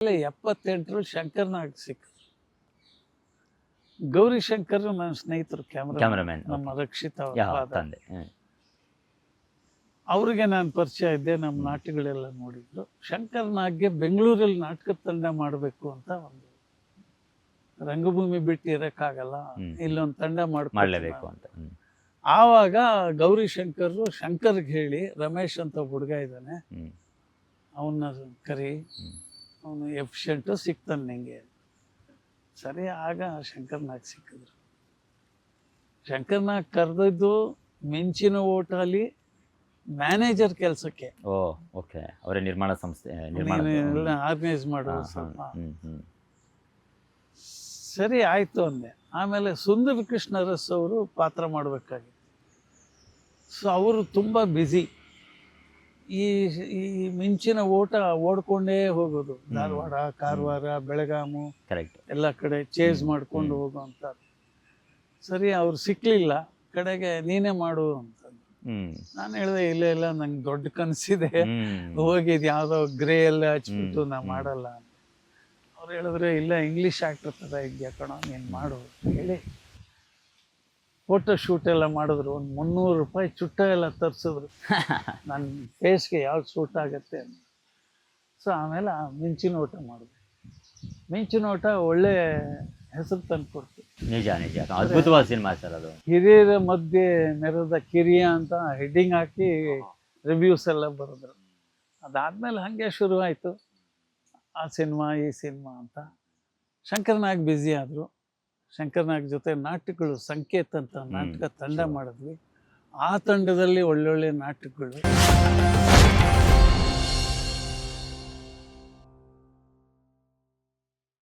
ಆಮೇಲೆ ಎಪ್ಪತ್ತೆಂಟರಲ್ಲಿ ಶಂಕರ್ನಾಗ್ ಸಿಕ್ಕ ಗೌರಿ ಶಂಕರ್ ನನ್ನ ಸ್ನೇಹಿತರು ಕ್ಯಾಮ್ರಾ ಕ್ಯಾಮ್ರಾಮ್ಯಾನ್ ನಮ್ಮ ರಕ್ಷಿತ ತಂದೆ. ಅವ್ರಿಗೆ ನಾನು ಪರಿಚಯ ಇದ್ದೆ ನಮ್ಮ ನಾಟಕಗಳೆಲ್ಲ ನೋಡಿದ್ರು. ಶಂಕರ್ ನಾಗ್ಗೆ ಬೆಂಗಳೂರಲ್ಲಿ ನಾಟಕ ತಂಡ ಮಾಡಬೇಕು ಅಂತ ಒಂದು ರಂಗಭೂಮಿ ಬಿಟ್ಟು ಇರಕ್ಕಾಗಲ್ಲ ಇಲ್ಲೊಂದು ತಂಡ ಮಾಡ್ಬೇಕು ಅಂತ ಆವಾಗ ಗೌರಿ ಶಂಕರ್ ಶಂಕರ್ಗೆ ಹೇಳಿ ರಮೇಶ್ ಅಂತ ಹುಡುಗ ಇದ್ದಾನೆ. ಅವನ್ನ ಕರಿ. ಅವನು ಎಫಿಷಿಯೆಂಟು ಸಿಕ್ತಾನೆ ನಿಂಗೆ. ಸರಿ ಆಗ ಶಂಕರ್ನಾಗ್ ಸಿಕ್ಕಿದ್ರು. ಶಂಕರ್ನಾಗ್ ಕರೆದಿದ್ದು ಮಿಂಚಿನ ಓಟಲ್ಲಿ ಮ್ಯಾನೇಜರ್ ಕೆಲಸಕ್ಕೆ. Oh okay. ಅವರೇ ನಿರ್ಮಾಣ ಸಂಸ್ಥೆ ಎಲ್ಲ ಆರ್ಗನೈಸ್ ಮಾಡೋದು ಸ್ವಲ್ಪ. ಸರಿ ಆಯ್ತು ಅಂದೆ. ಆಮೇಲೆ ಸುಂದರ ಕೃಷ್ಣ ಅರಸ್ ಅವರು ಪಾತ್ರ ಮಾಡಬೇಕಾಗಿತ್ತು. ಸೊ ಅವರು ತುಂಬ ಬ್ಯುಸಿ ಈ ಈ ಮಿಂಚಿನ ಓಟ ಓಡ್ಕೊಂಡೇ ಹೋಗೋದು. ಧಾರವಾಡ ಕಾರವಾರ ಬೆಳಗಾಮು ಕರೆಕ್ಟ್ ಎಲ್ಲ ಕಡೆ ಚೇಸ್ ಮಾಡ್ಕೊಂಡು ಹೋಗೋ ಹೋಗುವಂತ ಸರಿ ಅವ್ರು ಸಿಕ್ಲಿಲ್ಲ. ಕಡೆಗೆ ನೀನೇ ಮಾಡು ಅಂತ ನಾನು ಹೇಳಿದೆ ಇಲ್ಲ ಇಲ್ಲ ನಂಗೆ ದೊಡ್ಡ ಕನಸಿದೆ. ಹೋಗಿ ಹೋಗಿದ್ ಯಾವ್ದೋ ಗ್ರೇ ಎಲ್ಲ ಹಚ್ಬಿಟ್ಟು ನಾ ಮಾಡಲ್ಲ. ಅಂತ ಅವ್ರು ಹೇಳಿದ್ರೆ ಇಲ್ಲ ಇಂಗ್ಲಿಷ್ ಆಕ್ಟರ್ ತರ ಇದೆಯಾ ಕಣೋ ನೀನ್ ಮಾಡು. ಅಂತ ಹೇಳಿ. ಫೋಟೋ ಶೂಟ್ ಎಲ್ಲ ಮಾಡಿದ್ರು. ಒಂದು ಮುನ್ನೂರು ರೂಪಾಯಿ ಚುಟ್ಟ ಎಲ್ಲ ತರಿಸಿದ್ರು. ನನ್ನ ಫೇಸ್ಗೆ ಯಾವ್ದು ಸೂಟ್ ಆಗುತ್ತೆ ಅಂತ. ಸೊ ಆಮೇಲೆ ಆ ಮಿಂಚಿನ ಓಟ ಮಾಡಿದೆ. ಮಿಂಚಿನ ಓಟ ಒಳ್ಳೆ ಹೆಸರು ತಂದು ಕೊಡ್ತು. ನಿಜ ನಿಜ. ಅದ್ಭುತವಾದ ಸಿನಿಮಾ ಸರ್ ಅದು. ಹಿರಿಯರ ಮಧ್ಯೆ ನೆರೆದ ಕಿರಿಯ ಅಂತ ಹೆಡ್ಡಿಂಗ್ ಹಾಕಿ ರಿವ್ಯೂಸ್ ಎಲ್ಲ ಬರೆದ್ರು. ಅದಾದ್ಮೇಲೆ ಹಾಗೆ ಶುರುವಾಯಿತು. ಆ ಸಿನಿಮಾ ಈ ಸಿನಿಮಾ ಅಂತ. ಶಂಕರ್ನಾಗ್ ಬ್ಯುಸಿ ಆದರು. ಶಂಕರ್ನಾಗ್ ಜೊತೆ ನಾಟಕಗಳು ಸಂಕೇತ ಅಂತ ನಾಟಕ ತಂಡ ಮಾಡಿದ್ವಿ. ಆ ತಂಡದಲ್ಲಿ ಒಳ್ಳೊಳ್ಳೆ ನಾಟಕಗಳು.